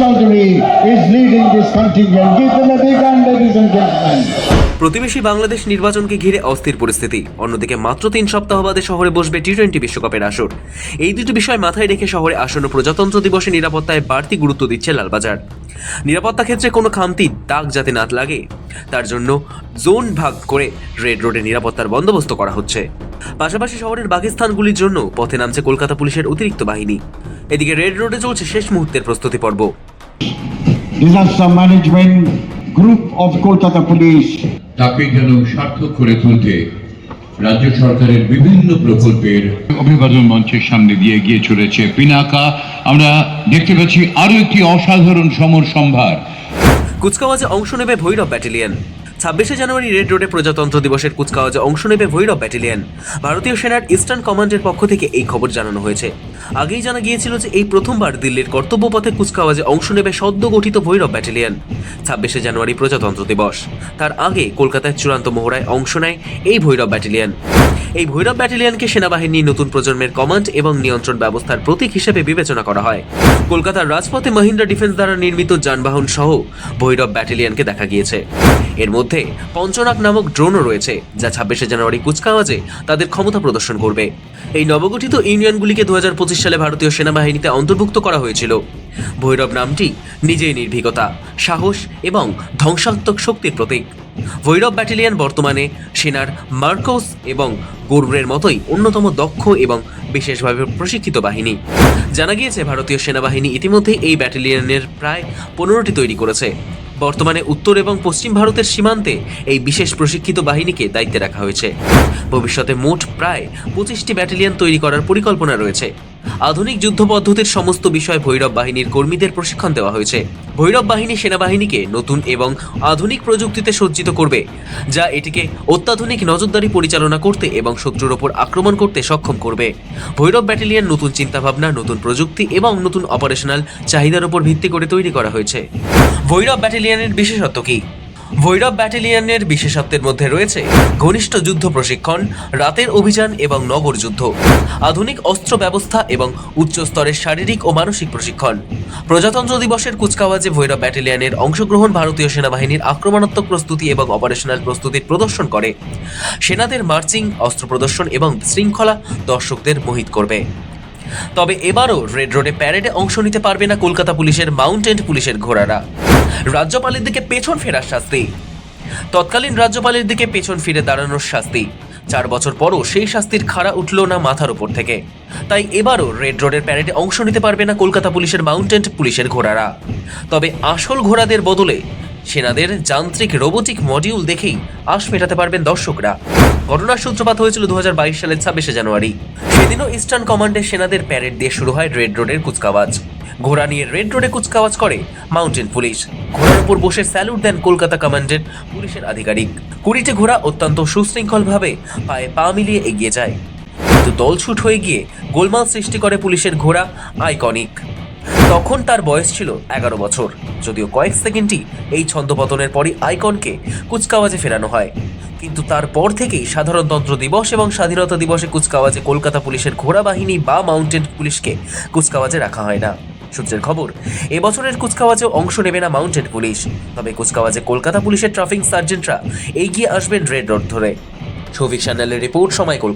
Chaudhary is leading this contingent. Give them a big hand, ladies and gentlemen. প্রতিবেশী বাংলাদেশ নির্বাচনকে ঘিরে অস্থির পরিস্থিতি। অন্যদিকে মাত্র তিন সপ্তাহ বাদে শহরে বসবে টি টোয়েন্টি বিশ্বকাপের আসর। এই দুটি বিষয় মাথায় রেখে শহরে আসন্ন প্রজাতন্ত্র দিবসে নিরাপত্তায় বাড়তি গুরুত্ব দিচ্ছে লালবাজার। নিরাপত্তা ক্ষেত্রে কোনো খামতি দাগ যাতে না লাগে, তার জন্য জোন ভাগ করে রেড রোডে নিরাপত্তার বন্দোবস্ত করা হচ্ছে। পাশাপাশি শহরের বাকি স্থানগুলির জন্য পথে নামছে কলকাতা পুলিশের অতিরিক্ত বাহিনী। এদিকে রেড রোডে চলছে শেষ মুহূর্তের প্রস্তুতি পর্ব। Management Group of Kolkata police তাকে যেন সার্থক করে তুলতে রাজ্য সরকারের বিভিন্ন প্রকল্পের অভিবাদন মঞ্চের সামনে দিয়ে গিয়ে চলেছে পিনাকা। আমরা দেখতে পাচ্ছি আরও একটি অসাধারণ সমর সম্ভার। কুচকাওয়াজে অংশ নেবে ভৈরব ব্যাটালিয়ন। ছাব্বিশে জানুয়ারি রেড রোডে প্রজাতন্ত্র দিবসের কুচকাওয়াজে অংশ নেবে ভৈরব ব্যাটালিয়ন। ভারতীয় সেনার ইস্টার্ন কমান্ডের পক্ষ থেকে এই খবর জানানো হয়েছে। আগেই জানা গিয়েছিল যে এই প্রথমবার দিল্লির কর্তব্যপথে কুচকাওয়াজে অংশ নেবে সদ্য গঠিত ভৈরব ব্যাটালিয়ন। ছাব্বিশে জানুয়ারি প্রজাতন্ত্র দিবস। তার আগে কলকাতায় চূড়ান্ত মহড়ায় অংশ নেয় এই ভৈরব ব্যাটালিয়ন। এই ভৈরব ব্যাটালিয়নকে সেনাবাহিনীর নতুন প্রজন্মের কমান্ড এবং নিয়ন্ত্রণ ব্যবস্থার প্রতীক হিসেবে বিবেচনা করা হয়। কলকাতার রাজপথে মহিন্দ্রা ডিফেন্স দ্বারা নির্মিত যানবাহন সহ ভৈরব ব্যাটালিয়নকে দেখা গিয়েছে। এর মধ্যে পঞ্চনাক নামক ড্রোনও রয়েছে, যা ছাব্বিশে জানুয়ারি কুচকাওয়াজে তাদের ক্ষমতা প্রদর্শন করবে। এই নবগঠিত ইউনিয়নগুলিকে দু হাজার পঁচিশ সালে ভারতীয় সেনাবাহিনীতে অন্তর্ভুক্ত করা হয়েছিল। ভৈরব নামটি নিজেই নির্ভীকতা, সাহস এবং ধ্বংসাত্মক শক্তির প্রতীক। ভৈরব ব্যাটালিয়ন বর্তমানে সেনার মার্কোস এবং গৌরবের মতোই অন্যতম দক্ষ এবং বিশেষভাবে প্রশিক্ষিত বাহিনী। জানা গিয়েছে, ভারতীয় সেনাবাহিনী ইতিমধ্যেই এই ব্যাটালিয়নের প্রায় পনেরোটি তৈরি করেছে। বর্তমানে উত্তর এবং পশ্চিম ভারতের সীমান্তে এই বিশেষ প্রশিক্ষিত বাহিনীকে দায়িত্বে রাখা হয়েছে। ভবিষ্যতে মোট প্রায় পঁচিশটি ব্যাটালিয়ন তৈরি করার পরিকল্পনা রয়েছে। আধুনিক যুদ্ধ পদ্ধতির সমস্ত বিষয় ভৈরব বাহিনীর কর্মীদের প্রশিক্ষণ দেওয়া হয়েছে। ভৈরব বাহিনী সেনাবাহিনীকে নতুন এবং আধুনিক প্রযুক্তিতে সজ্জিত করবে, যা এটিকে অত্যাধুনিক নজরদারি পরিচালনা করতে এবং শত্রুর ওপর আক্রমণ করতে সক্ষম করবে। ভৈরব ব্যাটালিয়ন নতুন চিন্তাভাবনা, নতুন প্রযুক্তি এবং নতুন অপারেশনাল চাহিদার উপর ভিত্তি করে তৈরি করা হয়েছে। ভৈরব ব্যাটালিয়নের বিশেষত্ব কি? ভৈরব ব্যাটালিয়নের বিশেষত্বের মধ্যে রয়েছে ঘনিষ্ঠ যুদ্ধ প্রশিক্ষণ, রাতের অভিযান এবং নগর যুদ্ধ, আধুনিক অস্ত্র ব্যবস্থা এবং উচ্চ স্তরের শারীরিক ও মানসিক প্রশিক্ষণ। প্রজাতন্ত্র দিবসের কুচকাওয়াজে ভৈরব ব্যাটালিয়নের অংশগ্রহণ ভারতীয় সেনাবাহিনীর আক্রমণাত্মক প্রস্তুতি এবং অপারেশনাল প্রস্তুতির প্রদর্শন করে। সেনাদের মার্চিং, অস্ত্র প্রদর্শন এবং শৃঙ্খলা দর্শকদের মোহিত করবে। তবে এবারও রেড রোডে প্যারেডে অংশ নিতে পারবে না কলকাতা পুলিশের মাউন্টেন পুলিশের ঘোড়ারা। রাজ্যপালের দিকে পেছন ফেরার শাস্তি। তৎকালীন রাজ্যপালের দিকে পেছন ফিরে দাঁড়ানোর শাস্তি। চার বছর পরও সেই শাস্তির খাড়া উঠল না মাথার উপর থেকে। তাই এবারও রেড রোডের প্যারেডে অংশ নিতে পারবে না কলকাতা পুলিশের মাউন্টেন পুলিশের ঘোড়ারা। তবে আসল ঘোড়াদের বদলে সেনাদের যান্ত্রিক রোবোটিক মডিউল দেখেই আশ মেটাতে পারবেন দর্শকরা। ঘটনার সূত্রপাত হয়েছিল দু হাজার বাইশ সালের ছাব্বিশে জানুয়ারি। সেদিনও ইস্টার্ন কমান্ডের সেনাদের প্যারেড দিয়ে শুরু হয় রেড রোডের কুচকাওয়াজ। ঘোড়া নিয়ে রেড রোডে কুচকাওয়াজ করে মাউন্টেন পুলিশ ঘোড়ার উপর বসে স্যালুট দেন কলকাতা কমান্ডের পুলিশের আধিকারিক। কুড়িটি ঘোড়া অত্যন্ত সুশৃঙ্খলভাবে পায়ে পা মিলিয়ে এগিয়ে যায়। কিন্তু দলছুট হয়ে গিয়ে গোলমাল সৃষ্টি করে পুলিশের ঘোড়া আইকনিক তখন তার বয়স ছিল এগারো বছর। যদিও কয়েক সেকেন্ডই এই ছন্দপতনের পরই আইকনকে কুচকাওয়াজে ফেরানো হয়। কিন্তু তারপর থেকেই সাধারণতন্ত্র দিবস এবং স্বাধীনতা দিবসে কুচকাওয়াজে কলকাতা পুলিশের ঘোড়া বাহিনী বা মাউন্টেন পুলিশকে কুচকাওয়াজে রাখা হয় না। সূত্রের খবর, এবছরের কুচকাওয়াজেও অংশ নেবে না মাউন্টেন পুলিশ। তবে কুচকাওয়াজে কলকাতা পুলিশের ট্রাফিক সার্জেন্টরা এগিয়ে আসবেন রেড রোড ধরে। সৌভিক সান্যালের রিপোর্ট সময় কলকাতা।